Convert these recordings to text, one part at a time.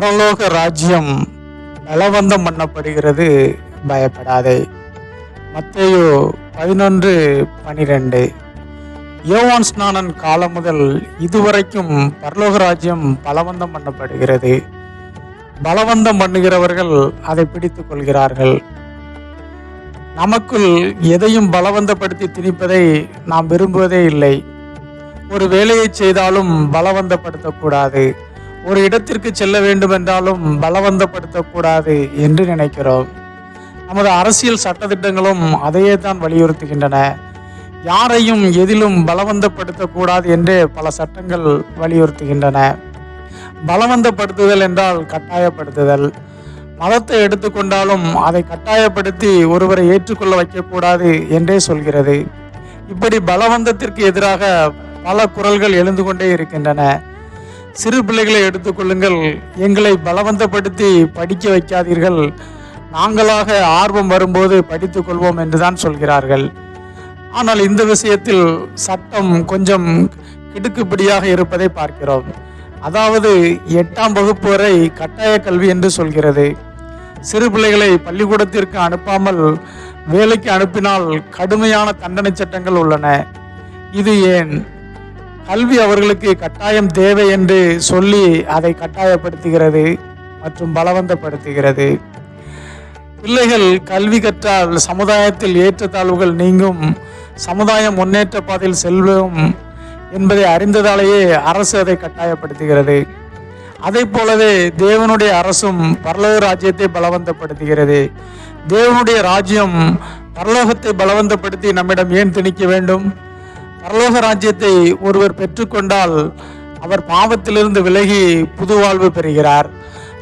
பரலோக ராஜ்யம் பலவந்தம் பண்ணப்படுகிறது பயப்படாதே. மத்தையோ பதினொன்று பனிரெண்டு. யோவான் ஸ்நானன் காலம் முதல் இதுவரைக்கும் பரலோக ராஜ்யம் பலவந்தம் பண்ணப்படுகிறது. பலவந்தம் பண்ணுகிறவர்கள் அதை பிடித்துக் கொள்கிறார்கள். நமக்குள் எதையும் பலவந்தப்படுத்தி திணிப்பதை நாம் விரும்புவதே இல்லை. ஒரு வேலையை செய்தாலும் பலவந்தப்படுத்தக்கூடாது. ஒரு இடத்திற்கு செல்ல வேண்டும் என்றாலும் பலவந்தப்படுத்தக்கூடாது என்று நினைக்கிறோம். நமது அரசியல் சட்டத்திட்டங்களும் அதையே தான் வலியுறுத்துகின்றன. யாரையும் எதிலும் பலவந்தப்படுத்தக்கூடாது என்று பல சட்டங்கள் வலியுறுத்துகின்றன. பலவந்தப்படுத்துதல் என்றால் கட்டாயப்படுத்துதல். மதத்தை எடுத்துக்கொண்டாலும் அதை கட்டாயப்படுத்தி ஒருவரை ஏற்றுக்கொள்ள வைக்கக்கூடாது என்றே சொல்கிறது. இப்படி பலவந்தத்திற்கு எதிராக பல குரல்கள் எழுந்து கொண்டே இருக்கின்றன. சிறு பிள்ளைகளை எடுத்துக்கொள்ளுங்கள் எங்களை பலவந்தப்படுத்தி படிக்க வைக்காதீர்கள். நாங்களாக ஆர்வம் வரும்போது படித்துக் கொள்வோம் என்றுதான் சொல்கிறார்கள். ஆனால் இந்த விஷயத்தில் சட்டம் கொஞ்சம் கிடுக்குப்படியாக இருப்பதை பார்க்கிறோம். அதாவது எட்டாம் வகுப்பு வரை கட்டாய கல்வி என்று சொல்கிறது. சிறு பிள்ளைகளை பள்ளிக்கூடத்திற்கு அனுப்பாமல் வேலைக்கு அனுப்பினால் கடுமையான தண்டனை சட்டங்கள் உள்ளன. இது ஏன்? கல்வி அவர்களுக்கு கட்டாயம் தேவை என்று சொல்லி அதை கட்டாயப்படுத்துகிறது மற்றும் பலவந்தப்படுத்துகிறது. பிள்ளைகள் கல்வி கற்றால் சமுதாயத்தில் ஏற்றத்தாழ்வுகள் நீங்கும் சமுதாயம் முன்னேற்ற பாதையில் செல்வோம் என்பதை அறிந்ததாலேயே அரசு அதை கட்டாயப்படுத்துகிறது. அதை போலவே தேவனுடைய அரசும் பரலோக ராஜ்யத்தை பலவந்தப்படுத்துகிறது. தேவனுடைய ராஜ்யம் பரலோகத்தை பலவந்தப்படுத்தி நம்மிடம் ஏன் திணிக்க வேண்டும்? பரலோக ராஜ்யத்தை ஒருவர் பெற்றுக்கொண்டால் அவர் பாவத்திலிருந்து விலகி புது வாழ்வு பெறுகிறார்.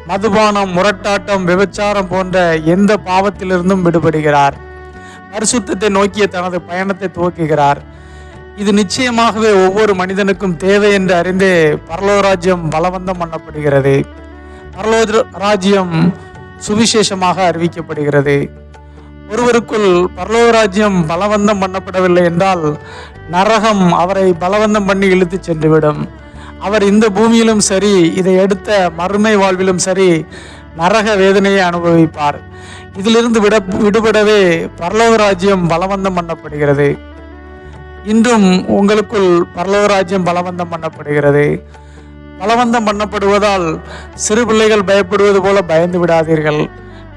மதுபானம் முரட்டாட்டம் விபச்சாரம் போன்ற எந்த பாவத்திலிருந்தும் விடுபடுகிறார். பரிசுத்தத்தை நோக்கிய தனது பயணத்தை துவக்குகிறார். இது நிச்சயமாகவே ஒவ்வொரு மனிதனுக்கும் தேவை என்று அறிந்தே பரலோராஜ்யம் பலவந்தம் பண்ணப்படுகிறது. பரலோக ராஜ்யம் சுவிசேஷமாக அறிவிக்கப்படுகிறது. ஒருவருக்குள் பரலோகராஜ்யம் பலவந்தம் பண்ணப்படவில்லை என்றால் நரகம் அவரை பலவந்தம் பண்ணி இழுத்துச் சென்றுவிடும். அவர் இந்த பூமியிலும் சரி இதை எடுத்த மறுமை வாழ்விலும் சரி நரக வேதனையை அனுபவிப்பார். இதிலிருந்து விட விடுபடவே பரலோகராஜ்யம் பலவந்தம் பண்ணப்படுகிறது. இன்றும் உங்களுக்குள் பரலோகராஜ்யம் பலவந்தம் பண்ணப்படுகிறது. பலவந்தம் பண்ணப்படுவதால் சிறு பிள்ளைகள் பயப்படுவது போல பயந்து விடாதீர்கள்.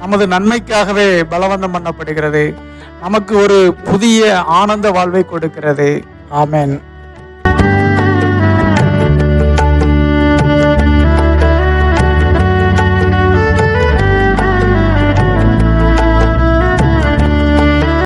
நமது நன்மைக்காகவே பலவந்தம் பண்ணப்படுகிறது. நமக்கு ஒரு புதிய ஆனந்த வாழ்வை கொடுக்கிறது. ஆமேன்.